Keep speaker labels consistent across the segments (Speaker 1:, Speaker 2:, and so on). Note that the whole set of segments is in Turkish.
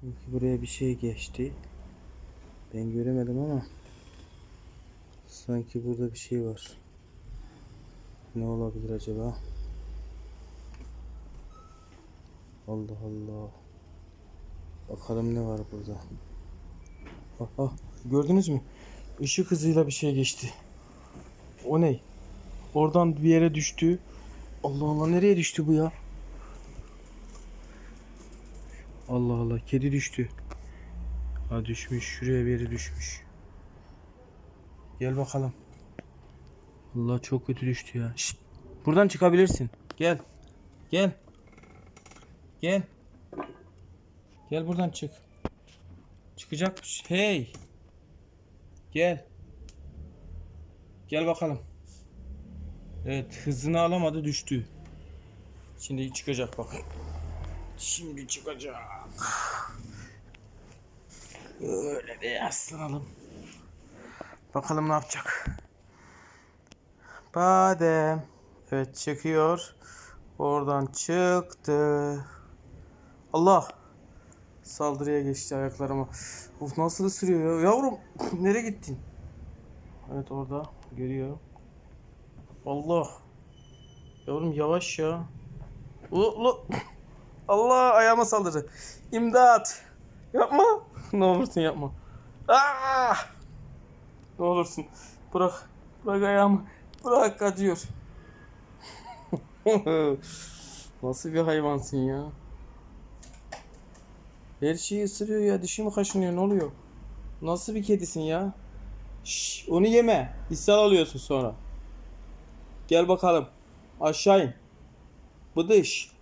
Speaker 1: Sanki buraya bir şey geçti. Ben göremedim ama sanki burada bir şey var. Ne olabilir acaba? Allah Allah. Bakalım ne var burada. Aha, gördünüz mü? Işık hızıyla bir şey geçti. O ne? Oradan bir yere düştü. Allah Allah nereye düştü bu ya? Allah Allah kedi düştü. Ha düşmüş şuraya bir yere düşmüş. Gel bakalım. Allah çok kötü düştü ya. Şşt, buradan çıkabilirsin. Gel. Gel. Gel. Gel buradan çık. Çıkacakmış. Hey. Gel. Gel bakalım. Evet hızını alamadı düştü. Şimdi çıkacak bakın. Şimdi çıkacak. Öyle bir yaslanalım. Bakalım ne yapacak. Badem. Evet çıkıyor. Oradan çıktı. Allah. Saldırıya geçti ayaklarıma. Uf nasıl ısırıyor ya. Yavrum nereye gittin? Evet orada görüyor. Allah. Yavrum yavaş ya. Ula. Allah ayağıma saldırdı. İmdat. Yapma. ne olursun yapma. Aa! Ne olursun. Bırak. Bırak ayağımı. Bırak acıyor. Nasıl bir hayvansın ya? Her şeyi ısırıyor ya. Dişimi kaşınıyor. Ne oluyor? Nasıl bir kedisin ya? Şş, onu yeme. İshal alıyorsun sonra. Gel bakalım. Aşağı in. Bıdış.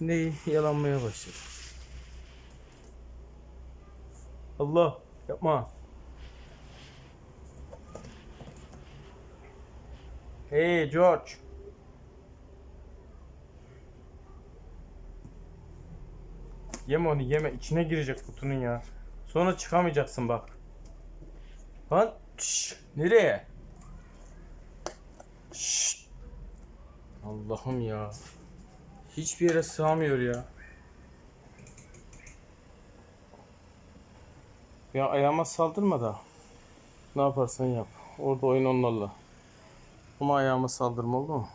Speaker 1: Ne yalanmaya başladı. Allah yapma. Hey George. Yeme onu yeme. içine girecek kutunun ya. Sonra çıkamayacaksın bak. Lan şş, nereye? Şşt. Allah'ım ya. Hiçbir yere sığamıyor ya. Ya ayağıma saldırma da. Ne yaparsan yap. Orada oyun onlarla. Ama ayağıma saldırma oldu mu?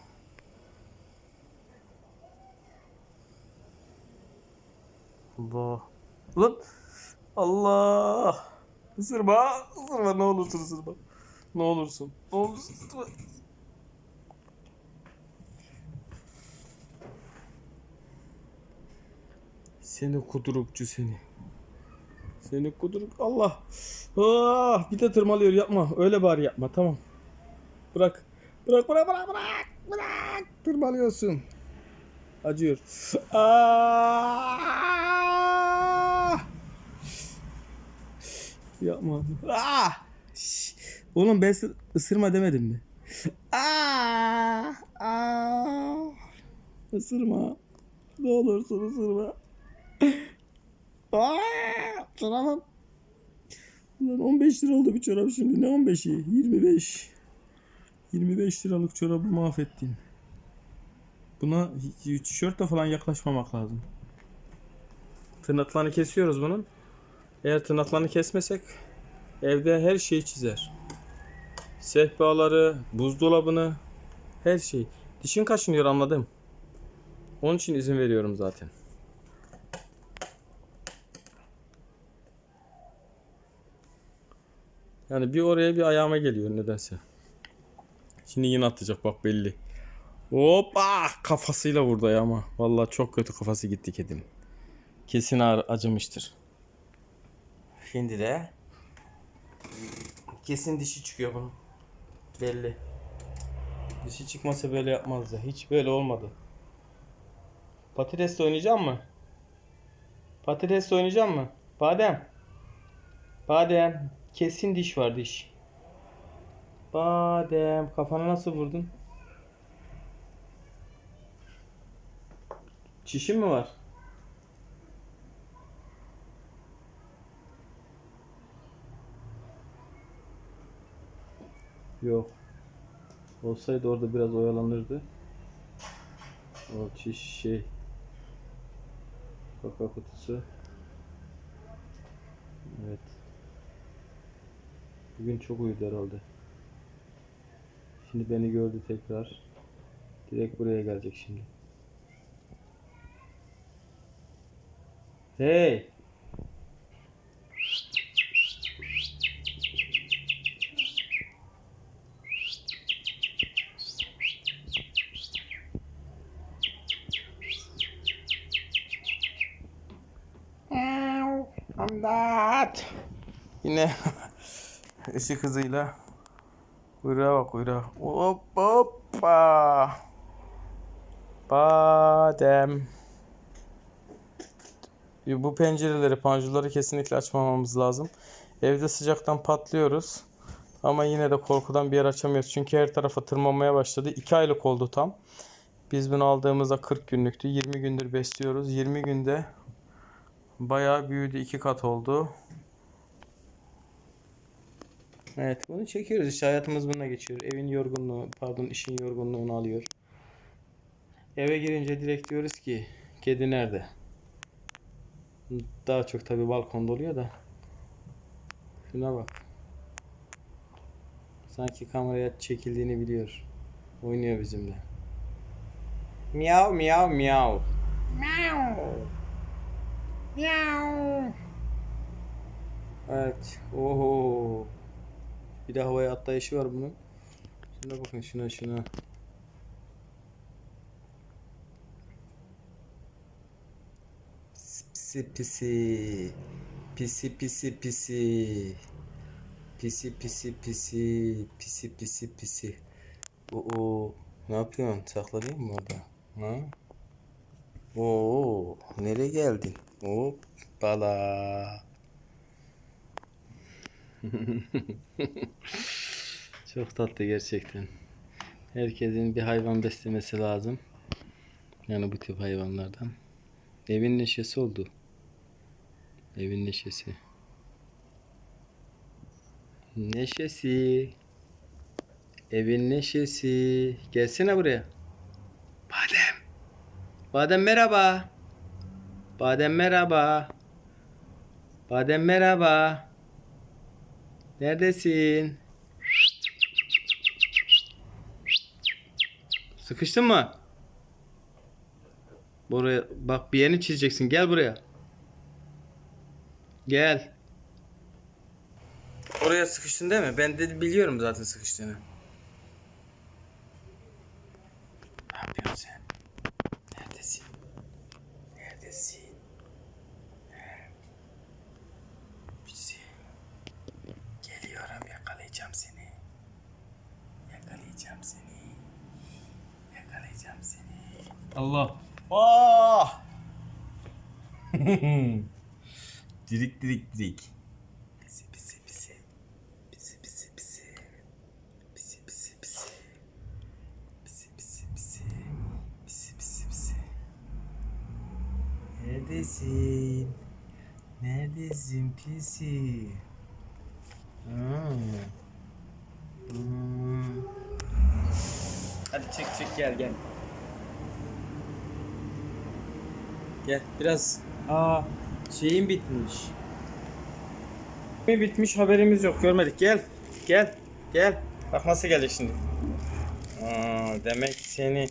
Speaker 1: Allah. Lan. Allah. Isırma. Isırma ne olursun ısırma. Ne olursun. Ne olursun ısırma. Seni kudurukçu seni. Seni kuduruk. Allah. Ah, bir de tırmalıyor yapma. Öyle bari yapma tamam. Bırak. Bırak bırak bırak bırak. Bırak. Tırmalıyorsun. Acıyor. Ah! Yapma. Ah! Şş. Oğlum ben sı- ısırma demedim mi? Ah! Ah! Isırma. Ne olursun ısırma. Aa, çorabım. Ulan 15 lira oldu bir çorap şimdi. Ne 15'i? 25. 25 liralık çorabı mahvettin. Buna tişörtle falan yaklaşmamak lazım. Tırnaklarını kesiyoruz bunun. Eğer tırnaklarını kesmesek evde her şeyi çizer. Sehpaları, buzdolabını, her şey. Dişin kaşınıyor anladım. Onun için izin veriyorum zaten. Yani bir oraya bir ayağıma geliyor nedense. Şimdi yine atacak bak belli. Hoppa kafasıyla vurdu ayağıma. Vallahi çok kötü kafası gitti kedim. Kesin ağrı- acımıştır. Şimdi de kesin dişi çıkıyor bunun. Belli. Dişi çıkmasa böyle yapmazdı. Hiç böyle olmadı. Patatesle oynayacak mı? Patatesle oynayacak mı? Badem. Badem. Kesin diş var diş. Badem. Kafana nasıl vurdun? Çişin mi var? Yok. Olsaydı orada biraz oyalanırdı. O çiş şey. Kaka kutusu. Evet. Bugün çok uyudu herhalde. Şimdi beni gördü tekrar. Direkt buraya gelecek şimdi. Hey! İmdat! Yine ışık hızıyla kuyruğa bak kuyruğa. Hop hoppa! Badem. Bu pencereleri, panjurları kesinlikle açmamamız lazım. Evde sıcaktan patlıyoruz. Ama yine de korkudan bir yer açamıyoruz. Çünkü her tarafa tırmanmaya başladı. 2 aylık oldu tam. Biz bunu aldığımızda 40 günlüktü. 20 gündür besliyoruz. 20 günde bayağı büyüdü. 2 kat oldu. Evet bunu çekiyoruz işte hayatımız bununla geçiyor. Evin yorgunluğu pardon işin yorgunluğunu alıyor. Eve girince direkt diyoruz ki kedi nerede? Daha çok tabi balkonda oluyor da. Şuna bak. Sanki kameraya çekildiğini biliyor. Oynuyor bizimle. Miyav miyav miyav.
Speaker 2: Meow. Meow.
Speaker 1: Evet. Oho. Bir de havaya atlayışı var bunun. Şuna bakın şuna şuna. Pisi pisi. Pisi pisi pisi. Pisi pisi pisi. Pisi pisi pisi. Oo. Ne yapıyorsun? Saklanayım mı orada? Ha? Oo. Nereye geldin? Hop. Bala. Çok tatlı gerçekten. Herkesin bir hayvan beslemesi lazım. Yani bu tip hayvanlardan. Evin neşesi oldu. Evin neşesi. Neşesi. Evin neşesi. Gelsene buraya. Badem. Badem merhaba. Badem merhaba. Badem merhaba. Neredesin? Sıkıştın mı? Buraya bak bir yerini çizeceksin. Gel buraya. Gel. Oraya sıkıştın değil mi? Ben de biliyorum zaten sıkıştığını. Ne yapıyorsun sen? Neredesin? Neredesin? Pisi. Geliyorum yakalayacağım seni. Yakalayacağım seni. Yakalayacağım seni. Allah. Ah! dirik dirik dirik. Pisi pisi pisi. Pisi pisi pisi. Pisi pisi pisi. Pisi pisi pisi. Pisi pisi pisi. Neredesin? Neredesin pisi? Hmm. Hmm. Hadi çık çık gel gel. Gel biraz. Aa şeyin bitmiş. Mi bitmiş haberimiz yok görmedik. Gel. Gel. Gel. Bak nasıl gelecek şimdi. Aa, demek seni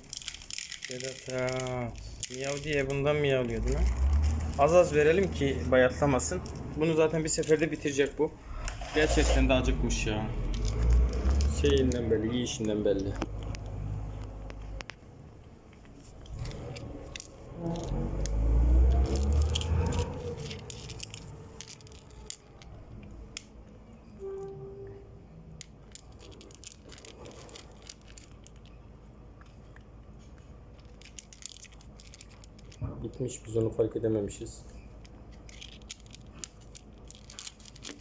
Speaker 1: Sedat ha. Miyav diye bundan miyavlıyor değil mi? Az az verelim ki bayatlamasın. Bunu zaten bir seferde bitirecek bu. Gerçekten de acıkmış ya. Şeyinden belli, yiyişinden belli. Bitmiş biz onu fark edememişiz.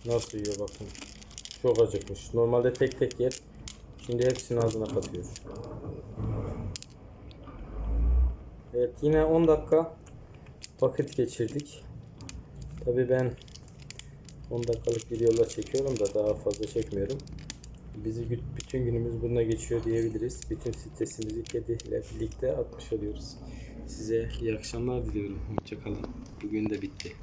Speaker 1: Nasıl yiyor bakın. Çok acıkmış. Normalde tek tek yer. Şimdi hepsini ağzına katıyor. Evet yine 10 dakika vakit geçirdik. Tabii ben 10 dakikalık videolar çekiyorum da daha fazla çekmiyorum. Bizi bütün günümüz bununla geçiyor diyebiliriz. Bütün stresimizi kediyle birlikte atmış oluyoruz. Size iyi akşamlar diliyorum. Hoşçakalın. Bugün de bitti.